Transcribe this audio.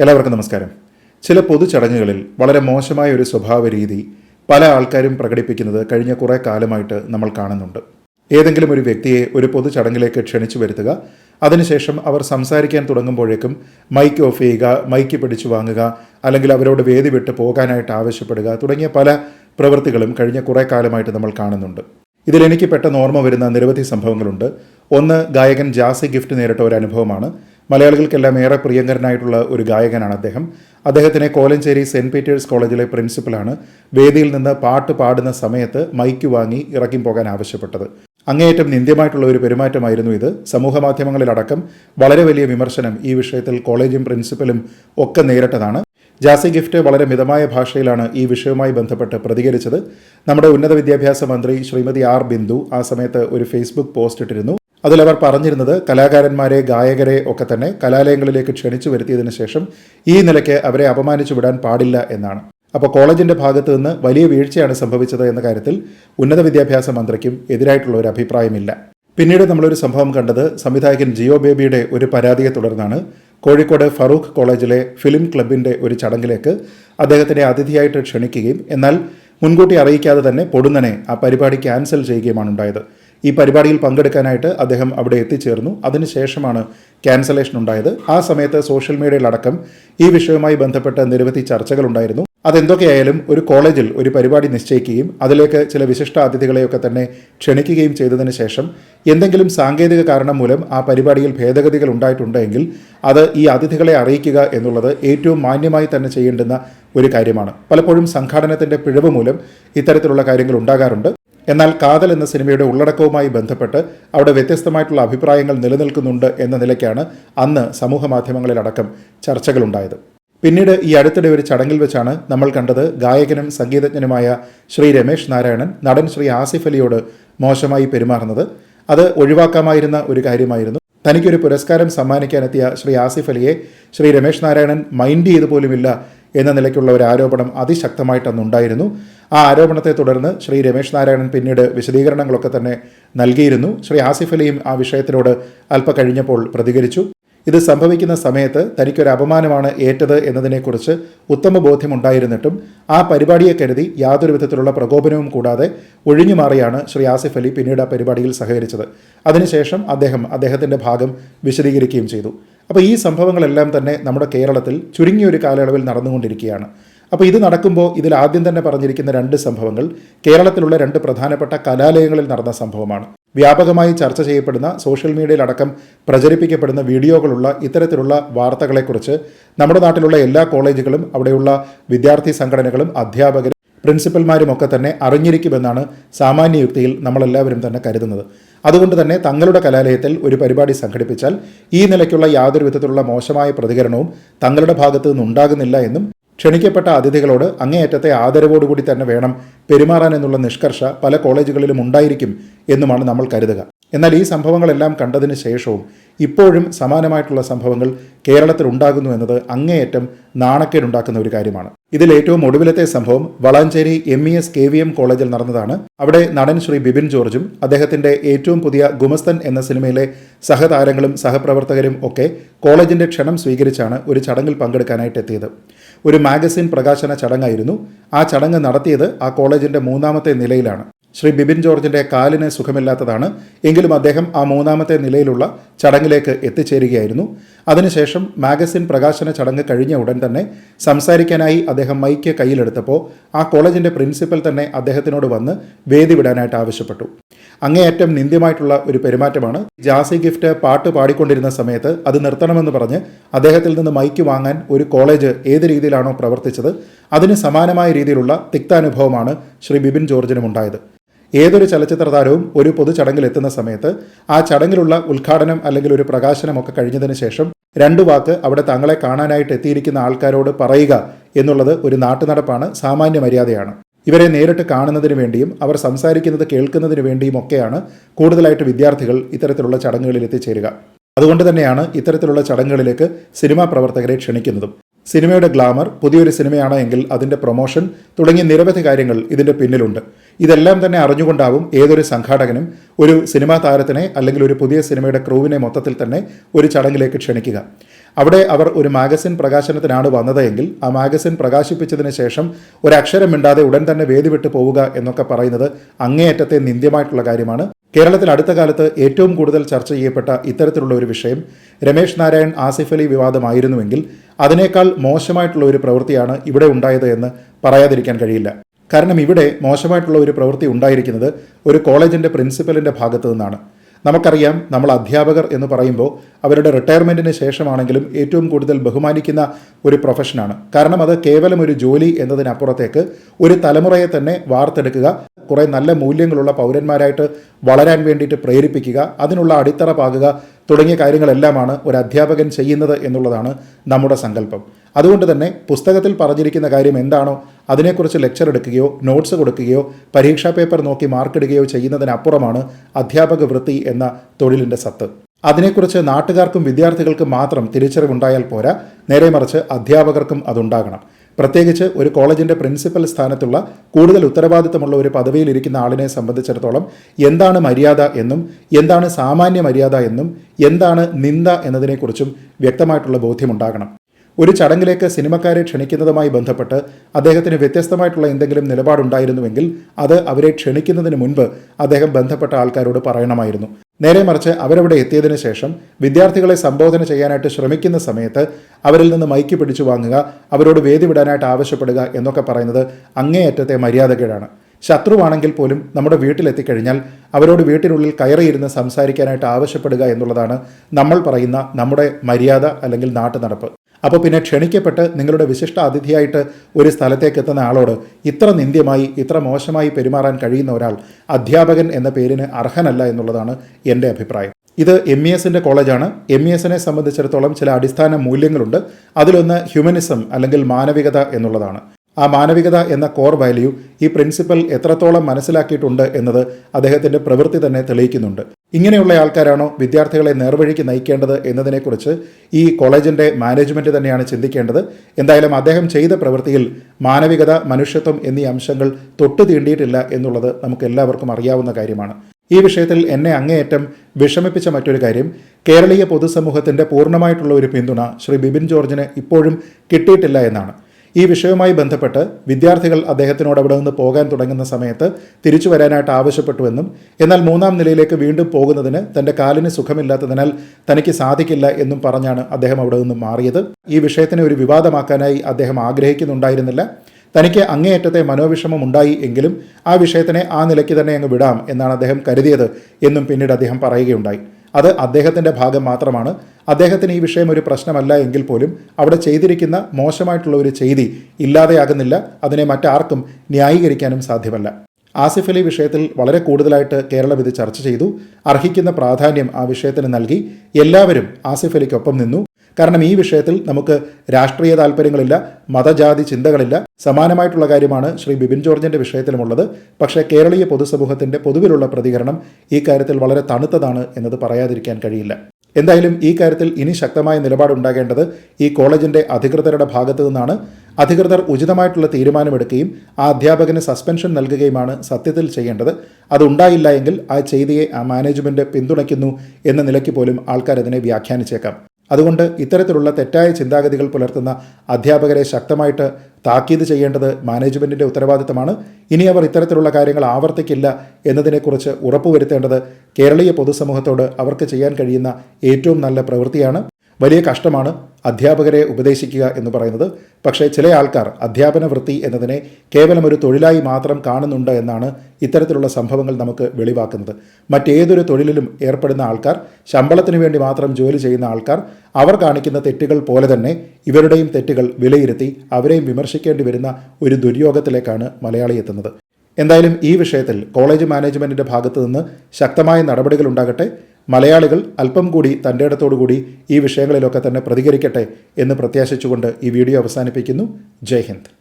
എല്ലാവർക്കും നമസ്കാരം. ചില പൊതുചടങ്ങുകളിൽ വളരെ മോശമായ ഒരു സ്വഭാവ രീതി പല ആൾക്കാരും പ്രകടിപ്പിക്കുന്നത് കഴിഞ്ഞ കുറേ കാലമായിട്ട് നമ്മൾ കാണുന്നുണ്ട്. ഏതെങ്കിലും ഒരു വ്യക്തിയെ ഒരു പൊതുചടങ്ങിലേക്ക് ക്ഷണിച്ചു വരുത്തുക അതിനുശേഷം അവർ സംസാരിക്കാൻ തുടങ്ങുമ്പോഴേക്കും മൈക്ക് ഓഫ് ചെയ്യുക മൈക്ക് പിടിച്ചു വാങ്ങുക അല്ലെങ്കിൽ അവരോട് വേദി വിട്ട് പോകാനായിട്ട് ആവശ്യപ്പെടുക തുടങ്ങിയ പല പ്രവൃത്തികളും കഴിഞ്ഞ കുറേ കാലമായിട്ട് നമ്മൾ കാണുന്നുണ്ട്. ഇതിലെനിക്ക് പെട്ടെന്ന് ഓർമ്മ വരുന്ന നിരവധി സംഭവങ്ങളുണ്ട്. ഒന്ന് ഗായകൻ ജാസി ഗിഫ്റ്റ് നേരിട്ട ഒരു അനുഭവമാണ്. മലയാളികൾക്കെല്ലാം ഏറെ പ്രിയങ്കരനായിട്ടുള്ള ഒരു ഗായകനാണ് അദ്ദേഹം. അദ്ദേഹത്തിനെ കോലഞ്ചേരി സെന്റ് പീറ്റേഴ്സ് കോളേജിലെ പ്രിൻസിപ്പലാണ് വേദിയിൽ നിന്ന് പാട്ട് പാടുന്ന സമയത്ത് മൈക്ക് വാങ്ങി ഇറക്കി പോകാൻ ആവശ്യപ്പെട്ടത്. അങ്ങേയറ്റം നിന്ദ്യമായിട്ടുള്ള ഒരു പെരുമാറ്റമായിരുന്നു ഇത്. സമൂഹ മാധ്യമങ്ങളിലടക്കം വളരെ വലിയ വിമർശനം ഈ വിഷയത്തിൽ കോളേജും പ്രിൻസിപ്പലും ഒക്കെ നേരിട്ടതാണ്. ജാസി ഗിഫ്റ്റ് വളരെ മിതമായ ഭാഷയിലാണ് ഈ വിഷയവുമായി ബന്ധപ്പെട്ട് പ്രതികരിച്ചത്. നമ്മുടെ ഉന്നത വിദ്യാഭ്യാസ മന്ത്രി ശ്രീമതി ആർ ബിന്ദു ആ സമയത്ത് ഒരു ഫേസ്ബുക്ക് പോസ്റ്റ് ഇട്ടിരുന്നു. അതിലവർ പറഞ്ഞിരുന്നത് കലാകാരന്മാരെ ഗായകരെ ഒക്കെ തന്നെ കലാലയങ്ങളിലേക്ക് ക്ഷണിച്ചു വരുത്തിയതിനു ശേഷം ഈ നിലയ്ക്ക് അവരെ അപമാനിച്ചു വിടാൻ പാടില്ല എന്നാണ്. അപ്പോൾ കോളേജിന്റെ ഭാഗത്തു നിന്ന് വലിയ വീഴ്ചയാണ് സംഭവിച്ചത് എന്ന കാര്യത്തിൽ ഉന്നത വിദ്യാഭ്യാസ മന്ത്രിക്കും എതിരായിട്ടുള്ള ഒരു അഭിപ്രായമില്ല. പിന്നീട് നമ്മളൊരു സംഭവം കണ്ടത് സംവിധായകൻ ജിയോ ബേബിയുടെ ഒരു പരാതിയെ തുടർന്നാണ്. കോഴിക്കോട് ഫറൂഖ് കോളേജിലെ ഫിലിം ക്ലബിന്റെ ഒരു ചടങ്ങിലേക്ക് അദ്ദേഹത്തിനെ അതിഥിയായിട്ട് ക്ഷണിക്കുകയും എന്നാൽ മുൻകൂട്ടി അറിയിക്കാതെ തന്നെ പൊടുന്നനെ ആ പരിപാടി ക്യാൻസൽ ചെയ്യുകയുമാണ് ഉണ്ടായത്. ഈ പരിപാടിയിൽ പങ്കെടുക്കാനായിട്ട് അദ്ദേഹം അവിടെ എത്തിച്ചേർന്നു. അതിനുശേഷമാണ് ക്യാൻസലേഷൻ ഉണ്ടായത്. ആ സമയത്ത് സോഷ്യൽ മീഡിയയിലടക്കം ഈ വിഷയവുമായി ബന്ധപ്പെട്ട നിരവധി ചർച്ചകളുണ്ടായിരുന്നു അതെന്തൊക്കെയായാലും ഒരു കോളേജിൽ ഒരു പരിപാടി നിശ്ചയിക്കുകയും അതിലേക്ക് ചില വിശിഷ്ട അതിഥികളെയൊക്കെ തന്നെ ക്ഷണിക്കുകയും ചെയ്തതിന് ശേഷം എന്തെങ്കിലും സാങ്കേതിക കാരണം മൂലം ആ പരിപാടിയിൽ ഭേദഗതികൾ ഉണ്ടായിട്ടുണ്ടെങ്കിൽ അത് ഈ അതിഥികളെ അറിയിക്കുക എന്നുള്ളത് ഏറ്റവും മാന്യമായി തന്നെ ചെയ്യേണ്ടുന്ന ഒരു കാര്യമാണ്. പലപ്പോഴും സംഘാടനത്തിന്റെ പിഴവ് മൂലം ഇത്തരത്തിലുള്ള കാര്യങ്ങൾ ഉണ്ടാകാറുണ്ട്. എന്നാൽ കാതൽ എന്ന സിനിമയുടെ ഉള്ളടക്കവുമായി ബന്ധപ്പെട്ട് അവിടെ വ്യത്യസ്തമായിട്ടുള്ള അഭിപ്രായങ്ങൾ നിലനിൽക്കുന്നുണ്ട് എന്ന നിലയ്ക്കാണ് അന്ന് സമൂഹ മാധ്യമങ്ങളിലടക്കം ചർച്ചകളുണ്ടായത്. പിന്നീട് ഈ അടുത്തിടെ ഒരു ചടങ്ങിൽ വെച്ചാണ് നമ്മൾ കണ്ടത് ഗായകനും സംഗീതജ്ഞനുമായ ശ്രീ രമേശ് നാരായണൻ നടൻ ശ്രീ ആസിഫ് അലിയോട് മോശമായി പെരുമാറുന്നത്. അത് ഒഴിവാക്കാമായിരുന്ന ഒരു കാര്യമായിരുന്നു. തനിക്കൊരു പുരസ്കാരം സമ്മാനിക്കാനെത്തിയ ശ്രീ ആസിഫ് അലിയെ ശ്രീ രമേശ് നാരായണൻ മൈൻഡ് ചെയ്തു പോലുമില്ല എന്ന നിലയ്ക്കുള്ള ഒരു ആരോപണം അതിശക്തമായിട്ട് അന്നുണ്ടായിരുന്നു ആ ആരോപണത്തെ തുടർന്ന് ശ്രീ രമേശ് നാരായണൻ പിന്നീട് വിശദീകരണങ്ങളൊക്കെ തന്നെ നൽകിയിരുന്നു. ശ്രീ ആസിഫ് അലിയും ആ വിഷയത്തിനോട് അല്പ കഴിഞ്ഞപ്പോൾ പ്രതികരിച്ചു. ഇത് സംഭവിക്കുന്ന സമയത്ത് തനിക്കൊരു അപമാനമാണ് ഏറ്റത് എന്നതിനെക്കുറിച്ച് ഉത്തമ ബോധ്യമുണ്ടായിരുന്നിട്ടും ആ പരിപാടിയെ കരുതി യാതൊരു വിധത്തിലുള്ള പ്രകോപനവും കൂടാതെ ഒഴിഞ്ഞു മാറിയാണ് ശ്രീ ആസിഫ് അലി പിന്നീട് ആ പരിപാടിയിൽ സഹകരിച്ചത്. അതിനുശേഷം അദ്ദേഹം അദ്ദേഹത്തിന്റെ ഭാഗം വിശദീകരിക്കുകയും ചെയ്തു. അപ്പോൾ ഈ സംഭവങ്ങളെല്ലാം തന്നെ നമ്മുടെ കേരളത്തിൽ ചുരുങ്ങിയൊരു കാലയളവിൽ നടന്നുകൊണ്ടിരിക്കുകയാണ്. അപ്പോൾ ഇത് നടക്കുമ്പോൾ ഇതിൽ ആദ്യം തന്നെ പറഞ്ഞിരിക്കുന്ന രണ്ട് സംഭവങ്ങൾ കേരളത്തിലുള്ള രണ്ട് പ്രധാനപ്പെട്ട കലാലയങ്ങളിൽ നടന്ന സംഭവമാണ്. വ്യാപകമായി ചർച്ച ചെയ്യപ്പെടുന്ന സോഷ്യൽ മീഡിയയിലടക്കം പ്രചരിപ്പിക്കപ്പെടുന്ന വീഡിയോകളുള്ള ഇത്തരത്തിലുള്ള വാർത്തകളെക്കുറിച്ച് നമ്മുടെ നാട്ടിലുള്ള എല്ലാ കോളേജുകളും അവിടെയുള്ള വിദ്യാർത്ഥി സംഘടനകളും അധ്യാപകരും പ്രിൻസിപ്പൽമാരും ഒക്കെ തന്നെ അറിഞ്ഞിരിക്കുമെന്നാണ് സാമാന്യ യുക്തിയിൽ നമ്മളെല്ലാവരും തന്നെ കരുതുന്നത്. അതുകൊണ്ട് തന്നെ തങ്ങളുടെ കലാലയത്തിൽ ഒരു പരിപാടി സംഘടിപ്പിച്ചാൽ ഈ നിലയ്ക്കുള്ള യാതൊരു വിധത്തിലുള്ള മോശമായ പ്രതികരണവും തങ്ങളുടെ ഭാഗത്തു നിന്നുണ്ടാകുന്നില്ല എന്നും ക്ഷണിക്കപ്പെട്ട അതിഥികളോട് അങ്ങേയറ്റത്തെ ആദരവോടുകൂടി തന്നെ വേണം പെരുമാറാൻ എന്നുള്ള നിഷ്കർഷ പല കോളേജുകളിലും ഉണ്ടായിരിക്കും എന്നുമാണ് നമ്മൾ കരുതുക. എന്നാൽ ഈ സംഭവങ്ങളെല്ലാം കണ്ടതിന് ശേഷവും ഇപ്പോഴും സമാനമായിട്ടുള്ള സംഭവങ്ങൾ കേരളത്തിൽ ഉണ്ടാകുന്നു എന്നത് അങ്ങേയറ്റം നാണക്കേടുണ്ടാക്കുന്ന ഒരു കാര്യമാണ്. ഇതിൽ ഏറ്റവും ഒടുവിലത്തെ സംഭവം Valanchery M E S K V M കോളേജിൽ നടന്നതാണ്. അവിടെ നടൻ ശ്രീ ബിപിൻ ജോർജും അദ്ദേഹത്തിന്റെ ഏറ്റവും പുതിയ ഗുമസ്തൻ എന്ന സിനിമയിലെ സഹതാരങ്ങളും സഹപ്രവർത്തകരും ഒക്കെ കോളേജിന്റെ ക്ഷണം സ്വീകരിച്ചാണ് ഒരു ചടങ്ങിൽ പങ്കെടുക്കാനായിട്ട് എത്തിയത് ഒരു മാഗസിൻ പ്രകാശന ചടങ്ങായിരുന്നു. ആ ചടങ്ങ് നടത്തിയത് ആ കോളേജിന്റെ മൂന്നാമത്തെ നിലയിലാണ്. ശ്രീ ബിബിൻ ജോർജിന്റെ കാലിന് സുഖമില്ലാത്തതാണ്. എങ്കിലും അദ്ദേഹം ആ മൂന്നാമത്തെ നിലയിലുള്ള ചടങ്ങിലേക്ക് എത്തിച്ചേരുകയായിരുന്നു. അതിനുശേഷം മാഗസിൻ പ്രകാശന ചടങ്ങ് കഴിഞ്ഞ ഉടൻ തന്നെ സംസാരിക്കാനായി അദ്ദേഹം മൈക്ക് കയ്യിലെടുത്തപ്പോൾ ആ കോളേജിന്റെ പ്രിൻസിപ്പൽ തന്നെ അദ്ദേഹത്തിനോട് വന്ന് വേദി വിടാനായിട്ട് ആവശ്യപ്പെട്ടു. അങ്ങേയറ്റം നിന്ദ്യമായിട്ടുള്ള ഒരു പെരുമാറ്റമാണ്. ജാസി ഗിഫ്റ്റ് പാട്ട് പാടിക്കൊണ്ടിരുന്ന സമയത്ത് അത് നിർത്തണമെന്ന് പറഞ്ഞ് അദ്ദേഹത്തിൽ നിന്ന് മൈക്ക് വാങ്ങാൻ ഒരു കോളേജ് ഏത് രീതിയിലാണോ പ്രവർത്തിച്ചത് അതിന് സമാനമായ രീതിയിലുള്ള തിക്താനുഭവമാണ് ശ്രീ ബിപിൻ ജോർജിനും ഉണ്ടായത്. ഏതൊരു ചലച്ചിത്ര താരവും ഒരു പൊതു ചടങ്ങിൽ എത്തുന്ന സമയത്ത് ആ ചടങ്ങിലുള്ള ഉദ്ഘാടനം അല്ലെങ്കിൽ ഒരു പ്രകാശനമൊക്കെ കഴിഞ്ഞതിന് ശേഷം രണ്ടു വാക്ക് അവിടെ തങ്ങളെ കാണാനായിട്ട് എത്തിയിരിക്കുന്ന ആൾക്കാരോട് പറയുക എന്നുള്ളത് ഒരു നാട്ടുനടപ്പാണ് സാമാന്യ മര്യാദയാണ്. ഇവരെ നേരിട്ട് കാണുന്നതിന് വേണ്ടിയും അവർ സംസാരിക്കുന്നത് കേൾക്കുന്നതിന് വേണ്ടിയും ഒക്കെയാണ് കൂടുതലായിട്ട് വിദ്യാർത്ഥികൾ ഇത്തരത്തിലുള്ള ചടങ്ങുകളിൽ എത്തിച്ചേരുക. അതുകൊണ്ട് തന്നെയാണ് ഇത്തരത്തിലുള്ള ചടങ്ങുകളിലേക്ക് സിനിമാ പ്രവർത്തകരെ ക്ഷണിക്കുന്നതും. സിനിമയുടെ ഗ്ലാമർ പുതിയൊരു സിനിമയാണ് എങ്കിൽ അതിന്റെ പ്രൊമോഷൻ തുടങ്ങിയ നിരവധി കാര്യങ്ങൾ ഇതിന്റെ പിന്നിലുണ്ട്. ഇതെല്ലാം തന്നെ അറിഞ്ഞുകൊണ്ടാവും ഏതൊരു സംഘാടകനും ഒരു സിനിമാ താരത്തിനെ അല്ലെങ്കിൽ ഒരു പുതിയ സിനിമയുടെ ക്രൂവിനെ മൊത്തത്തിൽ തന്നെ ഒരു ചടങ്ങിലേക്ക് ക്ഷണിക്കുക. അവിടെ അവർ ഒരു മാഗസിൻ പ്രകാശനത്തിനാണ് വന്നതെങ്കിൽ ആ മാഗസിൻ പ്രകാശിപ്പിച്ചതിന് ശേഷം ഒരു അക്ഷരം മിണ്ടാതെ ഉടൻ തന്നെ വേദി വിട്ടു പോവുക എന്നൊക്കെ പറയുന്നത് അങ്ങേയറ്റത്തെ നിന്ദ്യമായിട്ടുള്ള കാര്യമാണ്. കേരളത്തിൽ അടുത്ത കാലത്ത് ഏറ്റവും കൂടുതൽ ചർച്ച ചെയ്യപ്പെട്ട ഇത്തരത്തിലുള്ള ഒരു വിഷയം രമേശ് നാരായൺ ആസിഫ് അലി വിവാദമായിരുന്നുവെങ്കിൽ അതിനേക്കാൾ മോശമായിട്ടുള്ള ഒരു പ്രവൃത്തിയാണ് ഇവിടെ ഉണ്ടായത് എന്ന് പറയാതിരിക്കാൻ കഴിയില്ല. കാരണം ഇവിടെ മോശമായിട്ടുള്ള ഒരു പ്രവൃത്തി ഉണ്ടായിരിക്കുന്നത് ഒരു കോളേജിന്റെ പ്രിൻസിപ്പലിന്റെ ഭാഗത്തു നിന്നാണ്. നമുക്കറിയാം നമ്മൾ അധ്യാപകർ എന്ന് പറയുമ്പോൾ അവരുടെ റിട്ടയർമെന്റിന് ശേഷമാണെങ്കിലും ഏറ്റവും കൂടുതൽ ബഹുമാനിക്കുന്ന ഒരു പ്രൊഫഷനാണ് കാരണം അത് കേവലം ഒരു ജോലി എന്നതിനപ്പുറത്തേക്ക് ഒരു തലമുറയെ തന്നെ വാർത്തെടുക്കുക കുറേ നല്ല മൂല്യങ്ങളുള്ള പൗരന്മാരായിട്ട് വളരാൻ വേണ്ടിയിട്ട് പ്രേരിപ്പിക്കുക അതിനുള്ള അടിത്തറ പാകുക തുടങ്ങിയ കാര്യങ്ങളെല്ലാമാണ് ഒരു അധ്യാപകൻ ചെയ്യുന്നത് എന്നുള്ളതാണ് നമ്മുടെ സങ്കല്പം. അതുകൊണ്ട് തന്നെ പുസ്തകത്തിൽ പറഞ്ഞിരിക്കുന്ന കാര്യം എന്താണോ അതിനെക്കുറിച്ച് ലെക്ചർ എടുക്കുകയോ നോട്ട്സ് കൊടുക്കുകയോ പരീക്ഷാ പേപ്പർ നോക്കി മാർക്കിടുകയോ ചെയ്യുന്നതിനപ്പുറമാണ് അധ്യാപക വൃത്തി എന്ന തൊഴിലിന്റെ സത്ത്. അതിനെക്കുറിച്ച് നാട്ടുകാർക്കും വിദ്യാർത്ഥികൾക്കും മാത്രം തിരിച്ചറിവുണ്ടായാൽ പോരാ നേരെ മറിച്ച് അധ്യാപകർക്കും അതുണ്ടാകണം. പ്രത്യേകിച്ച് ഒരു കോളേജിന്റെ പ്രിൻസിപ്പൽ സ്ഥാനത്തുള്ള കൂടുതൽ ഉത്തരവാദിത്തമുള്ള ഒരു പദവിയിൽ ഇരിക്കുന്ന ആളിനെ സംബന്ധിച്ചിടത്തോളം എന്താണ് മര്യാദ എന്നും എന്താണ് സാമാന്യ മര്യാദ എന്നും എന്താണ് നിന്ദ എന്നതിനെക്കുറിച്ചും വ്യക്തമായിട്ടുള്ള ബോധ്യമുണ്ടാകണം. ഒരു ചടങ്ങിലേക്ക് സിനിമക്കാരെ ക്ഷണിക്കുന്നതുമായി ബന്ധപ്പെട്ട് അദ്ദേഹത്തിന് വ്യത്യസ്തമായിട്ടുള്ള എന്തെങ്കിലും നിലപാടുണ്ടായിരുന്നുവെങ്കിൽ അത് അവരെ ക്ഷണിക്കുന്നതിന് മുൻപ് അദ്ദേഹം ബന്ധപ്പെട്ട ആൾക്കാരോട് പറയണമായിരുന്നു. നേരെ മറിച്ച് അവരവിടെ എത്തിയതിനു ശേഷം വിദ്യാർത്ഥികളെ സംബോധന ചെയ്യാനായിട്ട് ശ്രമിക്കുന്ന സമയത്ത് അവരിൽ നിന്ന് മൈക്ക് പിടിച്ചു വാങ്ങുക അവരോട് വേദി വിടാനായിട്ട് ആവശ്യപ്പെടുക എന്നൊക്കെ പറയുന്നത് അങ്ങേയറ്റത്തെ മര്യാദകേടാണ്. ശത്രുവാണെങ്കിൽ പോലും നമ്മുടെ വീട്ടിലെത്തിക്കഴിഞ്ഞാൽ അവരോട് വീട്ടിനുള്ളിൽ കയറിയിരുന്ന് സംസാരിക്കാനായിട്ട് ആവശ്യപ്പെടുക എന്നുള്ളതാണ് നമ്മൾ പറയുന്ന നമ്മുടെ മര്യാദ അല്ലെങ്കിൽ നാട്ടു നടപ്പ് അപ്പോൾ പിന്നെ ക്ഷണിക്കപ്പെട്ട് നിങ്ങളുടെ വിശിഷ്ട അതിഥിയായിട്ട് ഒരു സ്ഥലത്തേക്ക് എത്തുന്ന ആളോട് ഇത്ര നിന്ദ്യമായി ഇത്ര മോശമായി പെരുമാറാൻ കഴിയുന്ന ഒരാൾ അധ്യാപകൻ എന്ന പേരിന് അർഹനല്ല എന്നുള്ളതാണ് എന്റെ അഭിപ്രായം. ഇത് എം ഇ എസിന്റെ കോളേജാണ്. എം ഇ എസിനെ സംബന്ധിച്ചിടത്തോളം ചില അടിസ്ഥാന മൂല്യങ്ങളുണ്ട്. അതിലൊന്ന് ഹ്യൂമനിസം അല്ലെങ്കിൽ മാനവികത എന്നുള്ളതാണ്. ആ മാനവികത എന്ന കോർ വാല്യൂ ഈ പ്രിൻസിപ്പൽ എത്രത്തോളം മനസ്സിലാക്കിയിട്ടുണ്ട് എന്നത് അദ്ദേഹത്തിന്റെ പ്രവൃത്തി തന്നെ തെളിയിക്കുന്നുണ്ട്. ഇങ്ങനെയുള്ള ആൾക്കാരാണോ വിദ്യാർത്ഥികളെ നേർവഴിക്ക് നയിക്കേണ്ടത് എന്നതിനെക്കുറിച്ച് ഈ കോളേജിന്റെ മാനേജ്മെന്റ് തന്നെയാണ് ചിന്തിക്കേണ്ടത്. എന്തായാലും അദ്ദേഹം ചെയ്ത പ്രവൃത്തിയിൽ മാനവികത മനുഷ്യത്വം എന്നീ അംശങ്ങൾ തൊട്ടു തീണ്ടിയിട്ടില്ല എന്നുള്ളത് നമുക്ക് എല്ലാവർക്കും അറിയാവുന്ന കാര്യമാണ്. ഈ വിഷയത്തിൽ എന്നെ അങ്ങേയറ്റം വിഷമിപ്പിച്ച മറ്റൊരു കാര്യം കേരളീയ പൊതുസമൂഹത്തിന്റെ പൂർണമായിട്ടുള്ള ഒരു പിന്തുണ ശ്രീ ബിബിൻ ജോർജിന് ഇപ്പോഴും കിട്ടിയിട്ടില്ല എന്നാണ്. ഈ വിഷയവുമായി ബന്ധപ്പെട്ട് വിദ്യാർത്ഥികൾ അദ്ദേഹത്തിനോട് അവിടെ നിന്ന് പോകാൻ തുടങ്ങുന്ന സമയത്ത് തിരിച്ചു വരാനായിട്ട് ആവശ്യപ്പെട്ടുവെന്നും എന്നാൽ മൂന്നാം നിലയിലേക്ക് വീണ്ടും പോകുന്നതിന് തന്റെ കാലിന് സുഖമില്ലാത്തതിനാൽ തനിക്ക് സാധിക്കില്ല എന്നും പറഞ്ഞാണ് അദ്ദേഹം അവിടെ നിന്ന് മാറിയത്. ഈ വിഷയത്തിനെ ഒരു വിവാദമാക്കാനായി അദ്ദേഹം ആഗ്രഹിക്കുന്നുണ്ടായിരുന്നില്ല. തനിക്ക് അങ്ങേയറ്റത്തെ മനോവിഷമം ഉണ്ടായി എങ്കിലും ആ വിഷയത്തിനെ ആ നിലയ്ക്ക് തന്നെ അങ്ങ് വിടാം എന്നാണ് അദ്ദേഹം കരുതിയത് എന്നും പിന്നീട് അദ്ദേഹം പറയുകയുണ്ടായി. അത് അദ്ദേഹത്തിന്റെ ഭാഗം മാത്രമാണ്. അദ്ദേഹത്തിന് ഈ വിഷയം ഒരു പ്രശ്നമല്ല എങ്കിൽ പോലും അവിടെ ചെയ്തിരിക്കുന്ന മോശമായിട്ടുള്ള ഒരു ചെയ്തി ഇല്ലാതെയാകുന്നില്ല. അതിനെ മറ്റാർക്കും ന്യായീകരിക്കാനും സാധ്യമല്ല. ആസിഫ് അലി വിഷയത്തിൽ വളരെ കൂടുതലായിട്ട് കേരളം ഇത് ചർച്ച ചെയ്തു. അർഹിക്കുന്ന പ്രാധാന്യം ആ വിഷയത്തിന് നൽകി. എല്ലാവരും ആസിഫ് അലിക്കൊപ്പം നിന്നു. കാരണം ഈ വിഷയത്തിൽ നമുക്ക് രാഷ്ട്രീയ താല്പര്യങ്ങളില്ല മതജാതി ചിന്തകളില്ല. സമാനമായിട്ടുള്ള കാര്യമാണ് ശ്രീ ബിപിൻ ജോർജിന്റെ വിഷയത്തിലുമുള്ളത്. പക്ഷേ കേരളീയ പൊതുസമൂഹത്തിന്റെ പൊതുവിലുള്ള പ്രതികരണം ഈ കാര്യത്തിൽ വളരെ തണുത്തതാണ് എന്നത് പറയാതിരിക്കാൻ കഴിയില്ല. എന്തായാലും ഈ കാര്യത്തിൽ ഇനി ശക്തമായ നിലപാടുണ്ടാകേണ്ടത് ഈ കോളേജിന്റെ അധികൃതരുടെ ഭാഗത്തു നിന്നാണ്. അധികൃതർ ഉചിതമായിട്ടുള്ള തീരുമാനമെടുക്കുകയും ആ അധ്യാപകന് സസ്പെൻഷൻ നൽകുകയുമാണ് സത്യത്തിൽ ചെയ്യേണ്ടത്. അതുണ്ടായില്ല എങ്കിൽ ആ ചെയ്തിയെ ആ മാനേജ്മെന്റ് പിന്തുണയ്ക്കുന്നു എന്ന നിലയ്ക്ക് പോലും ആൾക്കാർ അതിനെ വ്യാഖ്യാനിച്ചേക്കാം. അതുകൊണ്ട് ഇത്തരത്തിലുള്ള തെറ്റായ ചിന്താഗതികൾ പുലർത്തുന്ന അധ്യാപകരെ ശക്തമായിട്ട് താക്കീത് ചെയ്യേണ്ടത് മാനേജ്മെന്റിന്റെ ഉത്തരവാദിത്തമാണ്. ഇനി അവർ ഇത്തരത്തിലുള്ള കാര്യങ്ങൾ ആവർത്തിക്കില്ല എന്നതിനെക്കുറിച്ച് ഉറപ്പുവരുത്തേണ്ടത് കേരളീയ പൊതുസമൂഹത്തോട് അവർക്ക് ചെയ്യാൻ കഴിയുന്ന ഏറ്റവും നല്ല പ്രവൃത്തിയാണ്. വലിയ കഷ്ടമാണ് അധ്യാപകരെ ഉപദേശിക്കുക എന്ന് പറയുന്നത്. പക്ഷേ ചില ആൾക്കാർ അധ്യാപന വൃത്തി എന്നതിനെ കേവലം ഒരു തൊഴിലായി മാത്രം കാണുന്നുണ്ട് എന്നാണ് ഇത്തരത്തിലുള്ള സംഭവങ്ങൾ നമുക്ക് വെളിവാക്കുന്നത്. മറ്റേതൊരു തൊഴിലിലും ഏർപ്പെടുന്ന ആൾക്കാർ ശമ്പളത്തിന് വേണ്ടി മാത്രം ജോലി ചെയ്യുന്ന ആൾക്കാർ അവർ കാണിക്കുന്ന തെറ്റുകൾ പോലെ തന്നെ ഇവരുടെയും തെറ്റുകൾ വിലയിരുത്തി അവരെയും വിമർശിക്കേണ്ടി വരുന്ന ഒരു ദുര്യോഗത്തിലേക്കാണ് മലയാളി എത്തുന്നത്. എന്തായാലും ഈ വിഷയത്തിൽ കോളേജ് മാനേജ്മെന്റിന്റെ ഭാഗത്തു നിന്ന് ശക്തമായ നടപടികൾ ഉണ്ടാകട്ടെ. മലയാളികൾ അല്പം കൂടി തന്റെ ഇടത്തോടുകൂടി ഈ വിഷയങ്ങളിലൊക്കെ തന്നെ പ്രതികരിക്കട്ടെ എന്ന് പ്രത്യാശിച്ചുകൊണ്ട് ഈ വീഡിയോ അവസാനിപ്പിക്കുന്നു. ജയ് ഹിന്ദ്.